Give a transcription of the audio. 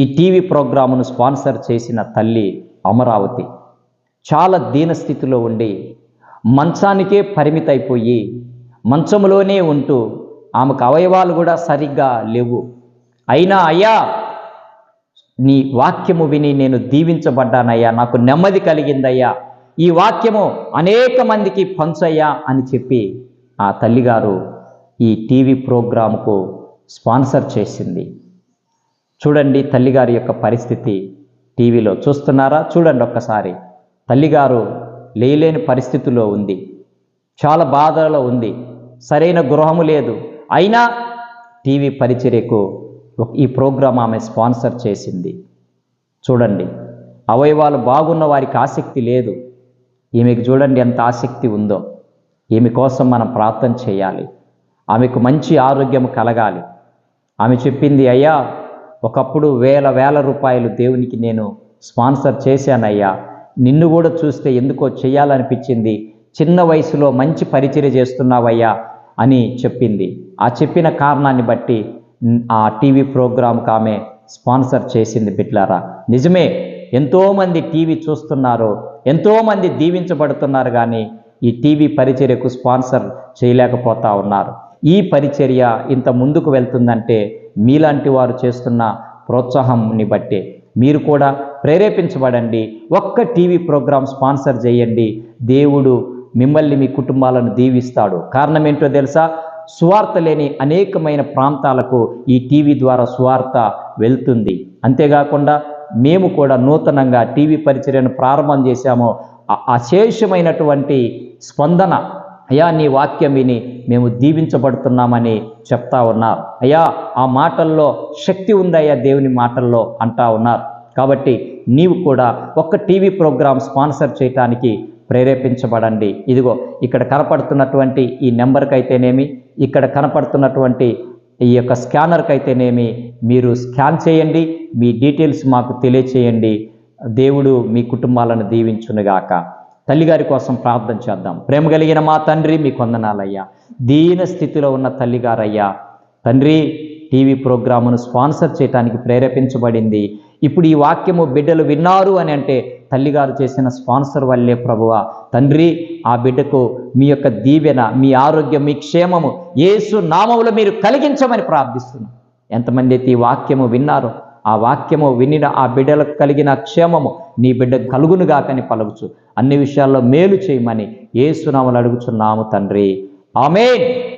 ఈ TV ప్రోగ్రామును sponsor చేసిన తల్లి అమరావతి. చాలా దీనస్థితిలో ఉండి మంచానికే పరిమితైపోయి మంచంలోనే ఉంటూ ఆమెకు అవయవాలు కూడా సరిగ్గా లేవు. అయినా అయ్యా నీ వాక్యము విని నేను దీవించబడ్డానయ్యా నాకు నెమ్మది కలిగిందయ్యా. ఈ వాక్యము అనేక మందికి పంచయ్యా అని చెప్పి ఆ తల్లిగారు ఈ టీవీ ప్రోగ్రాముకు స్పాన్సర్ చేసింది. చూడండి తల్లిగారి యొక్క పరిస్థితి టీవీలో చూస్తున్నారా? చూడండి ఒక్కసారి. తల్లిగారు లేలేని పరిస్థితిలో ఉంది. చాలా బాధలో ఉంది. సరైన గృహము లేదు. అయినా టీవీ పరిచర్యకు ఈ ప్రోగ్రాం ఆమె స్పాన్సర్ చేసింది. చూడండి. అవయవాలు బాగున్న వారికి ఆసక్తి లేదు. ఈమెకు చూడండి ఎంత ఆసక్తి ఉందో. ఈమె కోసం మనం ప్రార్థన చేయాలి. ఆమెకు మంచి ఆరోగ్యం కలగాలి. ఆమె చెప్పింది అయ్యా ఒకప్పుడు వేల వేల రూపాయలు దేవునికి నేను స్పాన్సర్ చేశానయ్యా. నిన్ను కూడా చూస్తే ఎందుకో చేయాలనిపించింది చిన్న వయసులో మంచి పరిచర్య చేస్తున్నావయ్యా అని చెప్పింది. ఆ చెప్పిన కారణాన్ని బట్టి ఆ టీవీ ప్రోగ్రాంకి ఆమె స్పాన్సర్ చేసింది బిడ్లారా. నిజమే ఎంతోమంది టీవీ చూస్తున్నారు ఎంతోమంది దీవించబడుతున్నారు కానీ ఈ టీవీ పరిచర్యకు స్పాన్సర్ చేయలేకపోతా ఉన్నారు. ఈ పరిచర్య ఇంత ముందుకు వెళ్తుందంటే మీలాంటి వారు చేస్తున్న ప్రోత్సాహంని బట్టే మీరు కూడా ప్రేరేపించబడండి. ఒక్క టీవీ ప్రోగ్రాం స్పాన్సర్ చేయండి. దేవుడు మిమ్మల్ని మీ కుటుంబాలను దీవిస్తాడు. కారణం ఏంటో తెలుసా? సువార్త లేని అనేకమైన ప్రాంతాలకు ఈ టీవీ ద్వారా సువార్త వెళ్తుంది. అంతేకాకుండా మేము కూడా నూతనంగా టీవీ పరిచర్యను ప్రారంభం చేశాము. అశేషమైనటువంటి స్పందన అయ్యా నీ వాక్యం విని మేము దీవించబడుతున్నామని చెప్తా ఉన్నారు. అయ్యా ఆ మాటల్లో శక్తి ఉందయ్యా దేవుని మాటల్లో అంటా ఉన్నారు. కాబట్టి నీవు కూడా ఒక్క టీవీ ప్రోగ్రాం స్పాన్సర్ చేయటానికి ప్రేరేపించబడండి. ఇదిగో ఇక్కడ కనపడుతున్నటువంటి ఈ నెంబర్కి అయితేనేమి ఇక్కడ కనపడుతున్నటువంటి ఈ యొక్క స్కానర్కి అయితేనేమి మీరు స్కాన్ చేయండి మీ డీటెయిల్స్ మాకు తెలియచేయండి. దేవుడు మీ కుటుంబాలను దీవించునుగాక. తల్లిగారి కోసం ప్రార్థన చేద్దాం. ప్రేమ కలిగిన మా తండ్రి మీ కొందనాలయ్యా. దీన స్థితిలో ఉన్న తల్లిగారయ్యా తండ్రి టీవీ ప్రోగ్రామును స్పాన్సర్ చేయడానికి ప్రేరేపించబడింది. ఇప్పుడు ఈ వాక్యము బిడ్డలు విన్నారు అని అంటే తల్లిగారు చేసిన స్పాన్సర్ వల్లే ప్రభువ. తండ్రి ఆ బిడ్డకు మీ యొక్క దీవెన మీ ఆరోగ్యం మీ క్షేమము ఏసు నామములో మీరు కలిగించమని ప్రార్థిస్తున్నాం. ఎంతమంది అయితే ఈ వాక్యము విన్నారో ఆ వాక్యము వినిన ఆ బిడ్డలకు కలిగిన క్షేమము నీ బిడ్డ కలుగునుగాకని పలుకుచు. అన్ని విషయాల్లో మేలు చేయమని ఏసునామలు అడుగుచున్నాము తండ్రి. ఆమెన్.